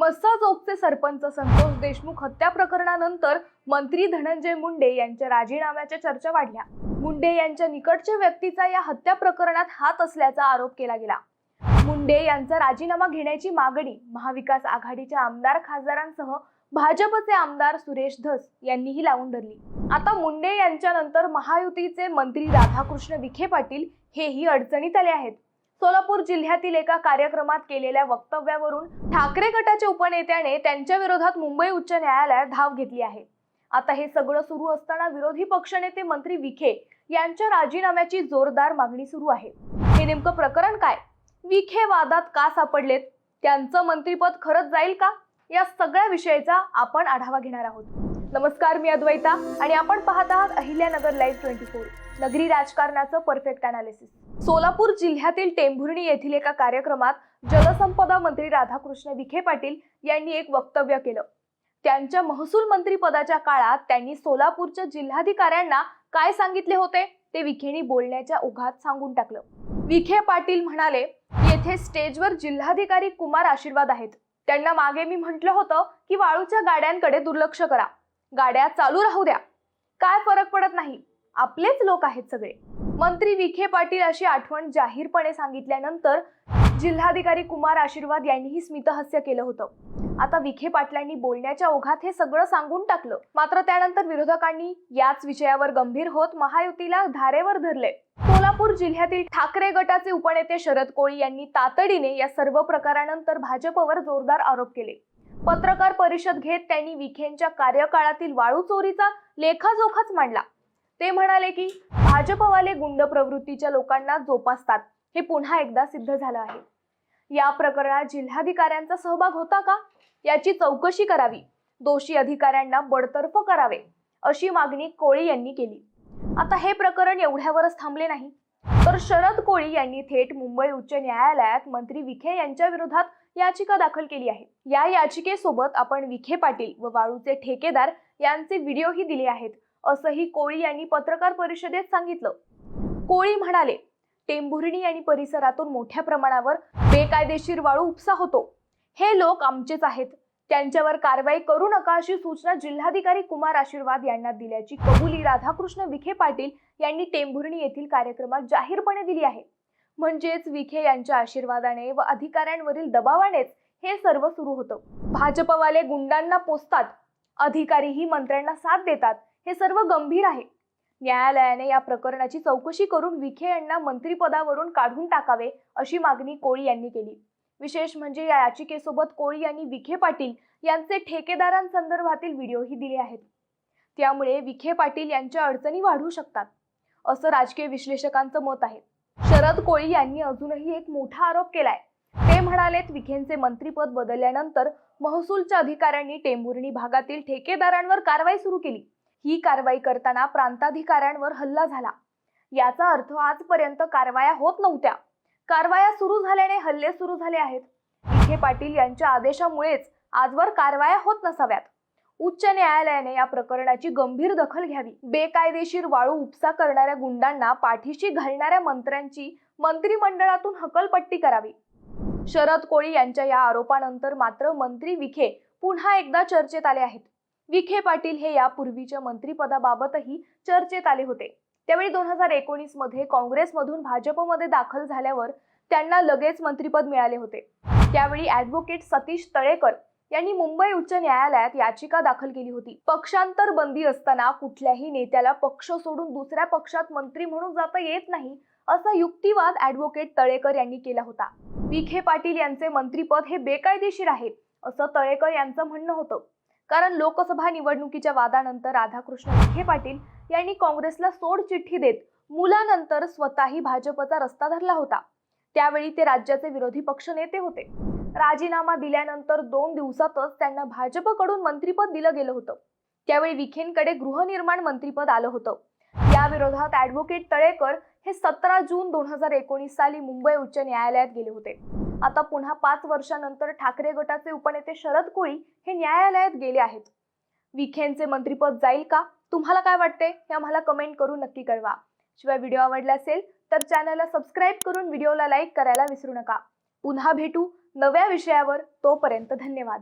मस्सा चौकचे सरपंच संतोष देशमुख हत्या प्रकरणानंतर मंत्री धनंजय मुंडे यांच्या राजीनाम्याच्या चर्चा वाढल्या. मुंडे यांच्या निकटच्या व्यक्तीचा या हत्या प्रकरणात हात असल्याचा आरोप केला गेला. मुंडे यांचा राजीनामा घेण्याची मागणी महाविकास आघाडीच्या आमदार खासदारांसह भाजपचे आमदार सुरेश धस यांनीही लावून धरली. आता मुंडे यांच्यानंतर महायुतीचे मंत्री राधाकृष्ण विखे पाटील हेही अडचणीत आले आहेत. सोलापूर जिल्ह्यातील एका कार्यक्रमात केलेल्या वक्तव्यावरून ठाकरे गटाच्या उपनेत्याने त्यांच्या विरोधात मुंबई उच्च न्यायालयात धाव घेतली आहे. आता हे सगळं सुरू असताना विरोधी पक्षनेते मंत्री विखे यांच्या राजीनाम्याची जोरदार मागणी सुरू आहे. हे नेमकं प्रकरण काय? विखे वादात का सापडलेत? त्यांचं मंत्रीपद खरंच जाईल का? या सगळ्या विषयाचा आपण आढावा घेणार आहोत. नमस्कार मी अद्वैता आणि आपण पाहत आहात अहिल्यानगर लाईव्ह ट्वेंटी फोर नगरी राजकारणाचं परफेक्ट अनालिसिस सोलापूर जिल्ह्यातील टेंभुर्णी येथील एका कार्यक्रमात जलसंपदा मंत्री राधाकृष्ण विखे पाटील यांनी एक वक्तव्य केलं. त्यांच्या महसूल मंत्री पदाच्या काळात त्यांनी सोलापूरच्या जिल्हाधिकाऱ्यांना काय सांगितले होते ते विखेनी बोलण्याच्या ओघात सांगून टाकलं. विखे पाटील म्हणाले येथे स्टेजवर जिल्हाधिकारी कुमार आशीर्वाद आहेत. त्यांना मागे मी म्हटलं होतं की वाळूच्या गाड्यांकडे दुर्लक्ष करा. गाड्या चालू राहू द्या. काय फरक पडत नाही. आपलेच लोक आहेत सगळे. मंत्री विखे पाटील अशी आठवण जाहीरपणे सांगितल्यानंतर जिल्हाधिकारी कुमार आशीर्वाद यांनीही स्मितहस्य केलं होतं. आता विखे पाटलांनी बोलण्याच्या ओघात हे सगळं सांगून टाकलं. मात्र त्यानंतर विरोधकांनी याच विषयावर गंभीर होत महायुतीला धारेवर धरले. सोलापूर जिल्ह्यातील ठाकरे गटाचे उपनेते शरद कोळी यांनी तातडीने या सर्व प्रकारानंतर भाजपवर जोरदार आरोप केले. पत्रकार परिषद घेत त्यांनी विखेंच्या कार्यकाळातील वाळू चोरीचा लेखाजोखाच मांडला. ते म्हणाले की भाजपवाले गुंड प्रवृत्तीच्या लोकांना जोपासतात. हे पुन्हा एकदा सिद्ध झालं आहे. या प्रकरणात जिल्हाधिकाऱ्यांचा सहभाग होता का? याची चौकशी करावी. दोषी अधिकाऱ्यांना बडतर्फ करावे अशी मागणी कोळी यांनी केली. आता हे प्रकरण एवढ्यावरच थांबले नाही. तर शरद कोळी यांनी थेट मुंबई उच्च न्यायालयात मंत्री विखे यांच्या विरोधात याचिका दाखल केली आहे. या याचिकेसोबत आपण विखे पाटील व वाळूचे ठेकेदार यांचे व्हिडिओही दिले आहेत. असंही कोळी यांनी पत्रकार परिषदेत सांगितलं. कोळी म्हणाले टेंभुर्णी आणि परिसरातून मोठ्या प्रमाणावर बेकायदेशीर वाळू उपसा होतो. हे लोक आमचेच आहेत. त्यांच्यावर कारवाई करू नका अशी सूचना जिल्हाधिकारी कुमार आशीर्वाद यांना दिल्याची कबुली राधाकृष्ण विखे पाटील यांनी टेंभुर्णी येथील कार्यक्रमात जाहीरपणे दिली आहे. म्हणजेच विखे यांच्या आशीर्वादाने व अधिकाऱ्यांवरील दबावानेच हे सर्व सुरू होतं. भाजपवाले गुंडांना पोचतात अधिकारीही मंत्र्यांना साथ देतात. हे सर्व गंभीर आहे. न्यायालयाने या प्रकरणाची चौकशी करून विखे यांना मंत्रिपदावरून काढून टाकावे अशी मागणी कोळी यांनी केली. विशेष म्हणजे या याचिकेसोबत कोळी यांनी विखे पाटील यांचे ठेकेदारांसंदर्भातील व्हिडिओही दिले आहेत. त्यामुळे विखे पाटील यांच्या अडचणी वाढू शकतात असं राजकीय विश्लेषकांचं मत आहे. शरद कोळी यांनी अजूनही एक मोठा आरोप केलाय. ते म्हणालेत विखेंचे मंत्रीपद बदलल्यानंतर महसूलच्या अधिकाऱ्यांनी टेंभुर्णी भागातील ठेकेदारांवर कारवाई सुरू केली. ही कारवाई करताना प्रांताधिकाऱ्यांवर हल्ला झाला. याचा अर्थ आजपर्यंत कारवाया होत नव्हत्या. कारवाया सुरू झाल्याने हल्ले सुरू झाले आहेत. विखे पाटील यांच्या आदेशामुळेच आजवर कारवाया होत नसाव्यात. उच्च न्यायालयाने या प्रकरणाची गंभीर दखल घ्यावी. बेकायदेशीर वाळू उपसा करणाऱ्या गुंडांना पाठीशी घालणाऱ्या मंत्र्यांची मंत्रिमंडळातून हकलपट्टी करावी. शरद कोळी यांच्या या आरोपानंतर मात्र मंत्री विखे पुन्हा एकदा चर्चेत आले आहेत. विखे पाटील हे यापूर्वीच्या मंत्रिपदाबाबतही चर्चेत आले होते. त्यावेळी दोन हजार एकोणीसमध्ये काँग्रेसमधून भाजपमध्ये दाखल झाल्यावर त्यांना लगेच मंत्रिपद मिळाले होते. त्यावेळी ॲडव्होकेट सतीश तळेकर यांनी मुंबई उच्च न्यायालयात याचिका दाखल केली होती. पक्षांतर बंदी असताना कुठल्याही नेत्याला पक्ष सोडून दुसऱ्या पक्षात मंत्री म्हणून जाता येत नाही असा युक्तिवाद ॲडव्होकेट तळेकर यांनी केला होता. विखे पाटील यांचे मंत्रीपद हे बेकायदेशीर आहे असं तळेकर यांचं म्हणणं होतं. कारण लोकसभा निवडणुकीच्या वादानंतर राधाकृष्ण विखे पाटील यांनी काँग्रेसला सोड चिठ्ठी देत मुलानंतर स्वतःही भाजपचा रस्ता धरला होता. त्यावेळी ते राज्याचे विरोधी पक्ष नेते होते. राजीनामा दिल्यानंतर दोन दिवसातच त्यांना भाजपकडून मंत्रीपद दिलं गेलं होतं. त्यावेळी विखेंकडे गृहनिर्माण मंत्रीपद आलं होतं. या विरोधात ऍडव्होकेट तळेकर हे सतरा जून दोन हजार एकोणीस साली मुंबई उच्च न्यायालयात गेले होते. आता पुन्हा पाच वर्षानंतर ठाकरे गटाचे उपनेते शरद कोळी हे न्यायालयात गेले आहेत. विखेंचे मंत्रीपद जाईल का? तुम्हाला काय वाटते? हे आम्हाला कमेंट करून नक्की कळवा. शिवाय व्हिडिओ आवडला असेल तर चॅनलला सबस्क्राईब करून व्हिडिओला लाईक करायला विसरू नका. पुन्हा भेटू नव्या विषयावर. तोपर्यंत धन्यवाद.